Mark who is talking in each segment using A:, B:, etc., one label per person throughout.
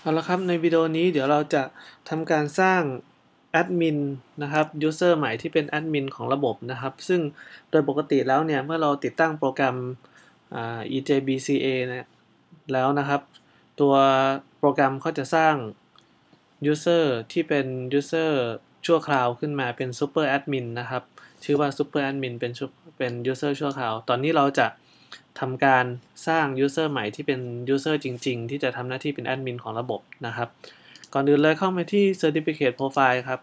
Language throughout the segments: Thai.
A: เอาละครับในวิดีโอนี้เดี๋ยวเราจะทำการสร้างแอดมินนะครับ user ใหม่ที่เป็นแอดมินของระบบนะครับ ซึ่งโดยปกติแล้วเนี่ยเมื่อเราติดตั้งโปรแกรม EJBCA นี่ยแล้วนะครับ ตัวโปรแกรมเขาจะสร้าง user ที่เป็น user ชั่วคราวขึ้นมาเป็น super admin นะครับ ชื่อว่า super admin เป็นเป็น user ชั่วคราว ตอนนี้เราจะ ทำการสร้าง user ใหม่ที่เป็น user จริง ๆ ที่จะทำหน้าที่เป็นแอดมินของระบบนะครับ ก่อนอื่นเลยเข้ามาที่ certificate profile ครับ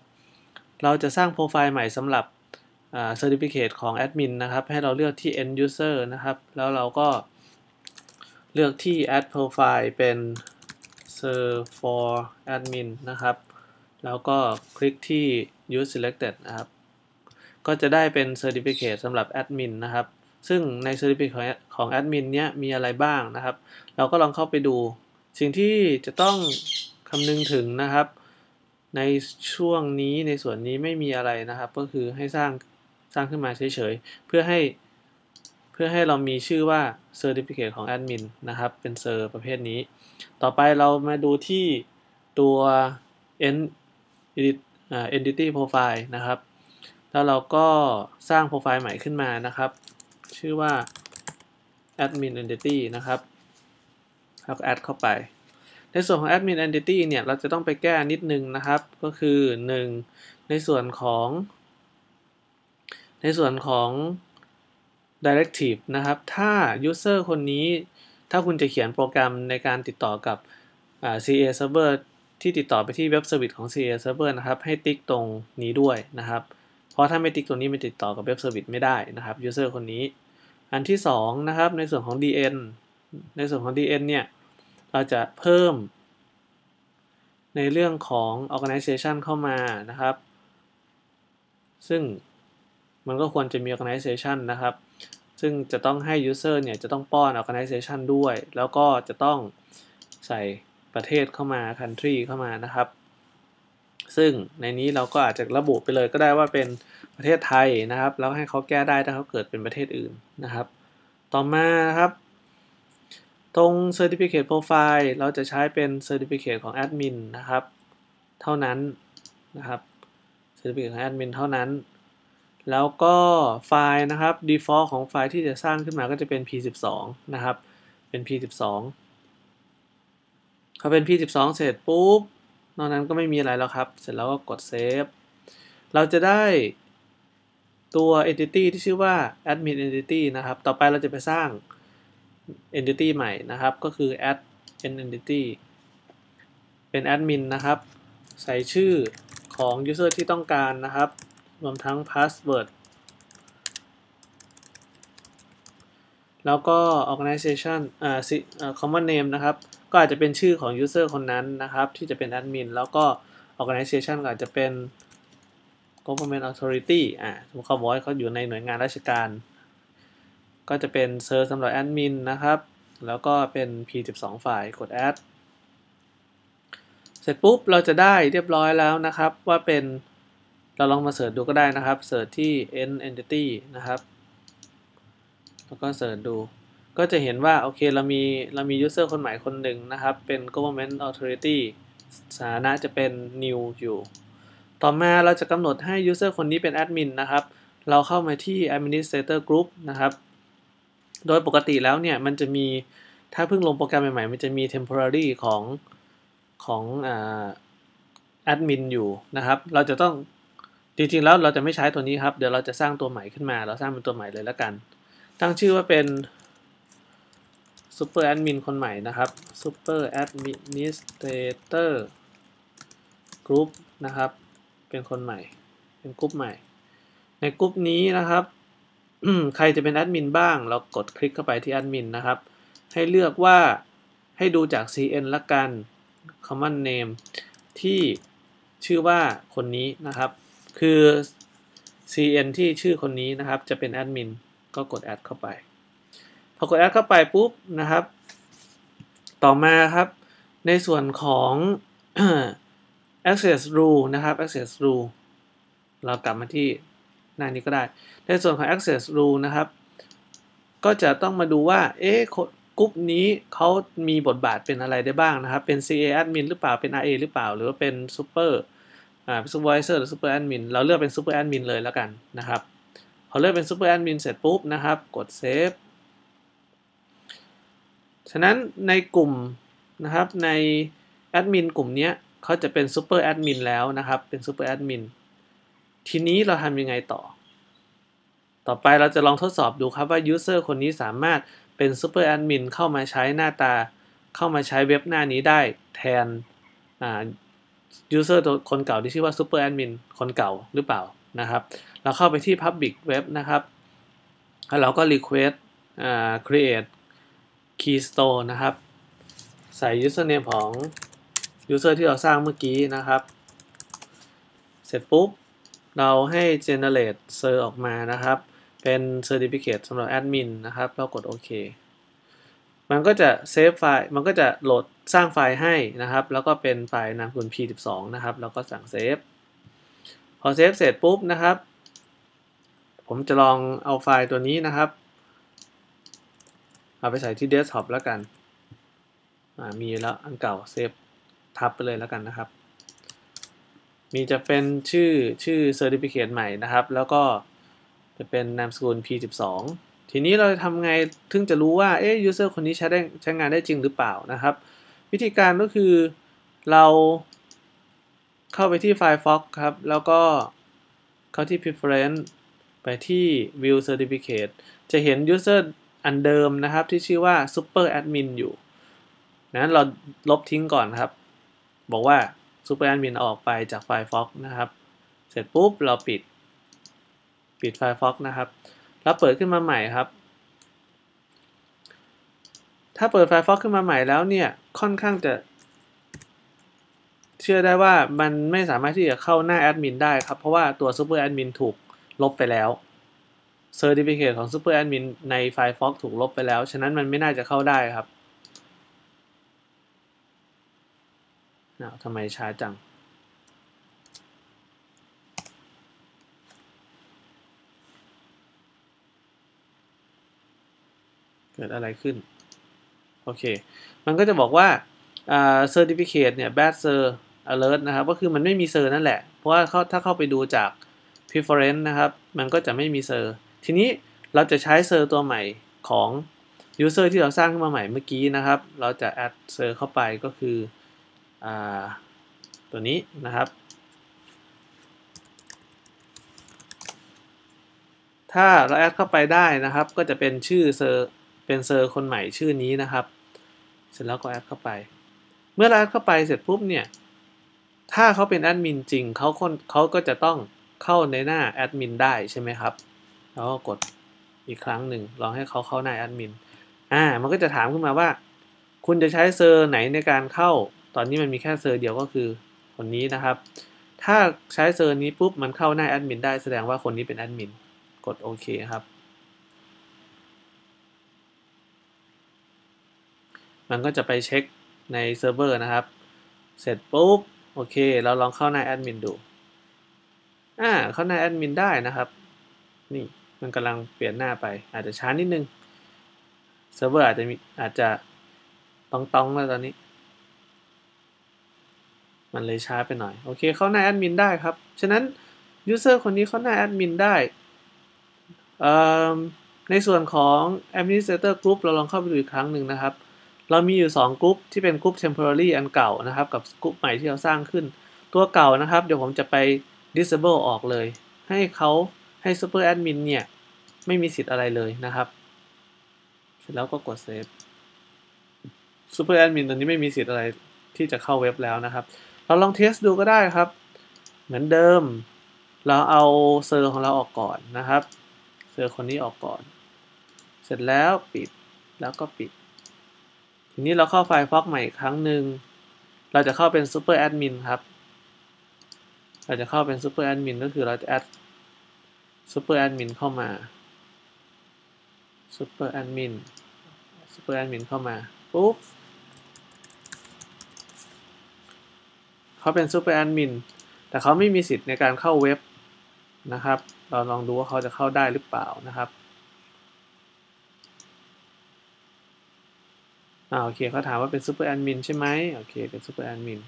A: เราจะสร้างโปรไฟล์ใหม่สำหรับ certificate ของแอดมินนะครับ ให้เราเลือกที่ end user นะครับ แล้วเราก็เลือกที่ add profile เป็น serve for admin นะครับ แล้วก็คลิกที่ use selected นะครับ ก็จะได้เป็น certificate สำหรับ admin นะครับ ซึ่งใน certificate ของ admin เนี้ยมีอะไรบ้างนะครับ เราก็ลองเข้าไปดู สิ่งที่จะต้องคำนึงถึงนะครับ ในช่วงนี้ในส่วนนี้ไม่มีอะไรนะครับ ก็คือให้สร้างสร้างขึ้นมาเฉยๆ เพื่อให้เพื่อให้เรามีชื่อว่า certificate ของ admin นะครับ เป็นเซอร์ประเภทนี้ ต่อไปเรามาดูที่ตัว entity profile นะครับ แล้วเราก็สร้างโปรไฟล์ใหม่ขึ้นมานะครับ ชื่อว่า admin entity นะครับแล้วก็ add เข้าไป ในส่วนของ admin entity เนี่ย เราจะต้องไปแก้นิดนึงนะครับ ก็คือ 1. ในส่วนของ ในส่วนของ directive นะครับ ถ้า user คนนี้ ถ้าคุณจะเขียนโปรแกรมในการติดต่อกับ CA server ที่ติดต่อไปที่เว็บเซอร์วิสของ CA server นะครับ ให้ติ๊กตรงนี้ด้วยนะครับ เพราะถ้าไม่ติ๊กตรงนี้มันติดต่อกับเว็บเซอร์วิสไม่ได้นะครับ user คนนี้ อันที่2นะครับในส่วนของ DN ในส่วนของ DN เนี่ยเราจะเพิ่ม ในเรื่องของ organization เข้ามานะครับ ซึ่งมันก็ควรจะมี organization นะครับ ซึ่งจะต้องให้ user เนี่ยจะต้องป้อน organization ด้วย แล้วก็จะต้องใส่ประเทศเข้ามา country เข้ามานะครับ ซึ่งในนี้เราก็อาจจะระบุไปเลยก็ได้ว่าเป็นประเทศไทยนะครับ แล้วให้เขาแก้ได้ถ้าเขาเกิดเป็นประเทศอื่นนะครับ ต่อมาครับ ตรง certificate profile เราจะใช้เป็น certificate ของ admin นะครับ เท่านั้นนะครับ certificate ของ admin เท่านั้น แล้วก็ไฟล์นะครับ default ของไฟล์ที่จะสร้างขึ้นมาก็จะเป็น p12 นะครับ เป็น p12 พอเป็น p12 เสร็จปุ๊บ นอกนั้นก็ไม่มีอะไรแล้วครับ เสร็จแล้วก็กด save เราจะได้ตัว entity ที่ชื่อว่า admin entity นะครับ ต่อไปเราจะไปสร้าง entity ใหม่นะครับ ก็คือ add entity เป็น admin นะครับ ใส่ชื่อของ user ที่ต้องการนะครับ รวมทั้ง password แล้วก็ organization อ่า common name นะครับ ก็อาจจะเป็นชื่อของ user คนนั้นนะครับ ที่จะเป็น admin แล้วก็ organization ก็อาจจะเป็น government authority อ่าเขาบอกว่าเขาอยู่ในหน่วยงานราชการ ก็จะเป็นเซอร์สำหรับแอดมินนะครับ แล้วก็เป็น p12 ไฟล์กด add เสร็จปุ๊บเราจะได้เรียบร้อยแล้วนะครับว่าเป็นเราลองมาเสิร์ชดูก็ได้นะครับเสิร์ชที่ n entity นะครับ แล้วก็เสิร์ชดู ก็จะเห็นว่า โอเค เรามี เรามี user คนใหม่คนหนึ่งนะครับ เป็น government authority สถานะจะเป็น new อยู่ ต่อมาเราจะกำหนดให้ user คนนี้เป็นแอดมินนะครับ เราเข้ามาที่ administrator group นะครับ โดยปกติแล้วเนี่ย มันจะมี ถ้าเพิ่งลงโปรแกรมใหม่ๆ มันจะมี temporary ของของแอดมินอยู่นะครับ เราจะต้องจริงๆแล้วเราจะไม่ใช้ตัวนี้ครับ เดี๋ยวเราจะสร้างตัวใหม่ขึ้นมา เราสร้างเป็นตัวใหม่เลยแล้วกัน ตั้งชื่อว่าเป็น super admin คนใหม่นะครับ super administrator group นะครับ เป็นคนใหม่ เป็นกลุ่มใหม่ ในกลุ่มนี้นะครับ ใครจะเป็นแอดมินบ้าง เรากดคลิกเข้าไปที่แอดมินนะครับ ให้เลือกว่าให้ดูจาก cn ละกัน common name ที่ชื่อว่าคนนี้นะครับ คือ cn ที่ชื่อคนนี้นะครับ จะเป็นแอดมิน ก็กดแอดเข้าไป พอกดแอดเข้าไปปุ๊บนะครับ ต่อมาครับ ในส่วนของ access rule นะครับ access rule เรากลับมาที่หน้านี้ก็ได้ ในส่วนของ access rule นะครับ ก็จะต้องมาดูว่า เอ๊ะกลุ่มนี้เขามีบทบาทเป็นอะไรได้บ้างนะครับ เป็น CA admin หรือเปล่า เป็น RA หรือเปล่า หรือว่าเป็น super อ่า supervisor หรือ super admin เราเลือกเป็น super admin เลยแล้วกันนะครับ พอเลือกเป็น super admin เสร็จปุ๊บนะครับ กด save ฉะนั้นในกลุ่มนะครับในแอดมินกลุ่มนี้เขาจะเป็น super admin แล้วนะครับ เป็น super admin ทีนี้เราทำยังไงต่อ ต่อไปเราจะลองทดสอบดูครับว่า user คนนี้สามารถเป็น super admin เข้ามาใช้หน้าตา เข้ามาใช้เว็บหน้านี้ได้แทน user ตัวคนเก่าที่ชื่อว่า super admin คนเก่าหรือเปล่า นะครับ เราเข้าไปที่ public web นะครับ แล้วเราก็ request create key store นะครับ ใส่ username ของ user ที่เราสร้างเมื่อกี้นะครับ เสร็จปุ๊บ เราให้ generate ser ออกมานะครับ เป็น certificate สำหรับ admin นะครับ เรากดโอเคมันก็จะเซฟไฟล์ มันก็จะโหลดสร้างไฟล์ให้นะครับ แล้วก็เป็นไฟล์นามสกุล p12 นะครับ แล้วก็สั่งเซฟ อเซฟเสร็จปุ๊บนะครับ ผมจะลองเอาไฟล์ตัวนี้นะครับ เอาไปใส่ที่เดสก์ท็อปแล้วกัน มีแล้วอันเก่าเซฟทับไปเลยแล้วกันนะครับ มีจะเป็นชื่อชื่อ Certificate ใหม่นะครับ แล้วก็จะเป็นนามสกุล p12 ทีนี้เราจะทำไงถึงจะรู้ว่า เอ๊ะ user คนนี้ใช้ได้ใช้งานได้จริงหรือเปล่านะครับ วิธีการก็คือเรา เข้าไปที่ Firefox ครับ แล้วก็เข้าที่ Preference ไปที่ View Certificate จะเห็น user อันเดิมนะครับ ที่ชื่อว่า Super Admin อยู่นั้นเราลบทิ้งก่อนครับ บอกว่า Super Admin ออกไปจาก Firefox นะครับ เสร็จปุ๊บเราปิด ปิด Firefox นะครับ แล้วเปิดขึ้นมาใหม่ครับ ถ้าเปิด Firefox ขึ้นมาใหม่แล้วเนี่ย ค่อนข้างจะ เชื่อได้ว่ามันไม่สามารถที่จะเข้าหน้าแอดมินได้ครับ เพราะว่าตัว Super Admin ถูกลบไปแล้ว Certificate ของ Super Admin ใน Firefox ถูกลบไปแล้ว ฉะนั้นมันไม่น่าจะเข้าได้ครับอ้าวทำไมช้าจังเกิดอะไรขึ้น โอเค มันก็จะบอกว่า certificate เนี่ย bad ser alert นะครับ ก็คือมันไม่มีเซอร์นั่นแหละ เพราะว่าถ้าเข้าไปดูจาก preference นะครับ มันก็จะไม่มีเซอร์ ทีนี้เราจะใช้เซอร์ตัวใหม่ของ user ที่เราสร้างขึ้นมาใหม่เมื่อกี้นะครับ เราจะ add เซอร์เข้าไปก็คืออตัวนี้นะครับ ถ้าเราแอดเข้าไปได้นะครับ ก็จะเป็นชื่อเซอร์เป็นเซอร์คนใหม่ชื่อนี้นะครับ เสร็จแล้วก็แอดเข้าไป เมื่อเราแอดเข้าไปเสร็จปุ๊บเนี่ย ถ้าเขาเป็นแอดมินจริงเขาคนเขาก็จะต้องเข้าในหน้าแอดมินได้ใช่ไหมครับ แล้วก็กดอีกครั้งหนึ่งลองให้เขาเข้าหน้าแอดมินอ่ามันก็จะถามขึ้นมาว่า คุณจะใช้เซอร์ไหนในการเข้า ตอนนี้มันมีแค่เซอร์เดียวก็คือคนนี้นะครับ ถ้าใช้เซอร์นี้ปุ๊บมันเข้าหน้าแอดมินได้แสดงว่าคนนี้เป็นแอดมินกดโอเคครับมันก็จะไปเช็คในเซิร์ฟเวอร์นะครับ เสร็จปุ๊บ โอเค เราลองเข้าหน้าแอดมินดู อ่า เข้าหน้าแอดมินได้นะครับ นี่มันกำลังเปลี่ยนหน้าไป อาจจะช้านิดนึง เซิร์ฟเวอร์อาจจะมีอาจจะต้องๆแล้วตอนนี้ มันเลยช้าไปหน่อย โอเค เข้าหน้าแอดมินได้ครับ ฉะนั้นยูเซอร์คนนี้เข้าหน้าแอดมินได้ ในส่วนของ administrator group เราลองเข้าไปดูอีกครั้งหนึ่งนะครับ เรามีอยู่2กลุ่มที่เป็นกลุ่ม temporary อันเก่านะครับ กับกลุ่มใหม่ที่เราสร้างขึ้น ตัวเก่านะครับ เดี๋ยวผมจะไป disable ออกเลย ให้เขาให้ super admin เนี่ย ไม่มีสิทธิ์อะไรเลยนะครับ เสร็จแล้วก็กด save super admin ตอนนี้ไม่มีสิทธิ์อะไรที่จะเข้าเว็บแล้วนะครับ เราลองเทสดูก็ได้ครับ เหมือนเดิม เราเอาเซอร์ของเราออกก่อนนะครับ เซอร์คนนี้ออกก่อน เสร็จแล้วปิดแล้วก็ปิด ทีนี้เราเข้าไฟล์ Fox ใหม่อีกครั้งหนึ่ง เราจะเข้าเป็น Super Admin ครับ เราจะเข้าเป็น Super Admin ก็คือเราจะ add Super Admin เข้ามา Super Admin Super Admin เข้ามา ปุ๊บเขาเป็น Super Admin แต่เขาไม่มีสิทธิ์ในการเข้าเว็บนะครับ เราลองดูว่าเขาจะเข้าได้หรือเปล่านะครับ อ่าโอเคเขาถามว่าเป็นซูเปอร์แอดมินใช่ไหมโอเคเป็นซูเปอร์แอดมิน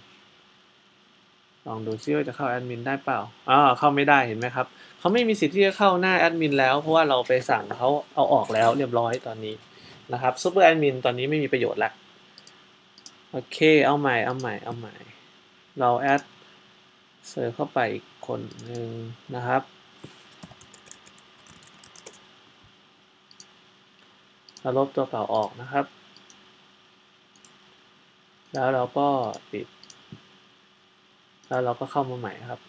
A: ลองดูซิว่าจะเข้าแอดมินได้เปล่าอ่าเข้าไม่ได้เห็นไหมครับเขาไม่มีสิทธิ์ที่จะเข้าหน้าแอดมินแล้วเพราะว่าเราไปสั่งเขาเอาออกแล้วเรียบร้อยตอนนี้นะครับซูเปอร์แอดมินตอนนี้ไม่มีประโยชน์ละโอเคเอาใหม่เอาใหม่เอาใหม่ เราแอดเซิร์ฟเข้าไปอีกคนหนึ่งนะครับเราลบตัวเก่าออกนะครับ แล้วเราก็ปิด แล้วเราก็เข้ามาใหม่ครับ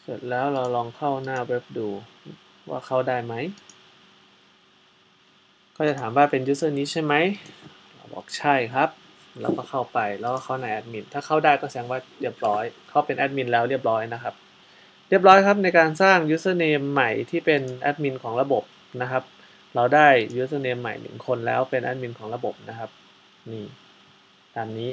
A: เสร็จแล้วเราลองเข้าหน้าเว็บดูว่าเข้าได้ไหม ก็จะถามว่าเป็น user นี้ใช่ไหมเราบอกใช่ครับ แล้วก็เข้าไป แล้วก็เข้าในแอดมิน ถ้าเข้าได้ก็แสดงว่าเรียบร้อย เข้าเป็นแอดมินแล้วเรียบร้อยนะครับ เรียบร้อยครับในการสร้าง username ใหม่ที่เป็นแอดมินของระบบนะครับ เราได้ username ใหม่หนึ่งคนแล้วเป็นแอดมินของระบบนะครับ นี่ ตามนี้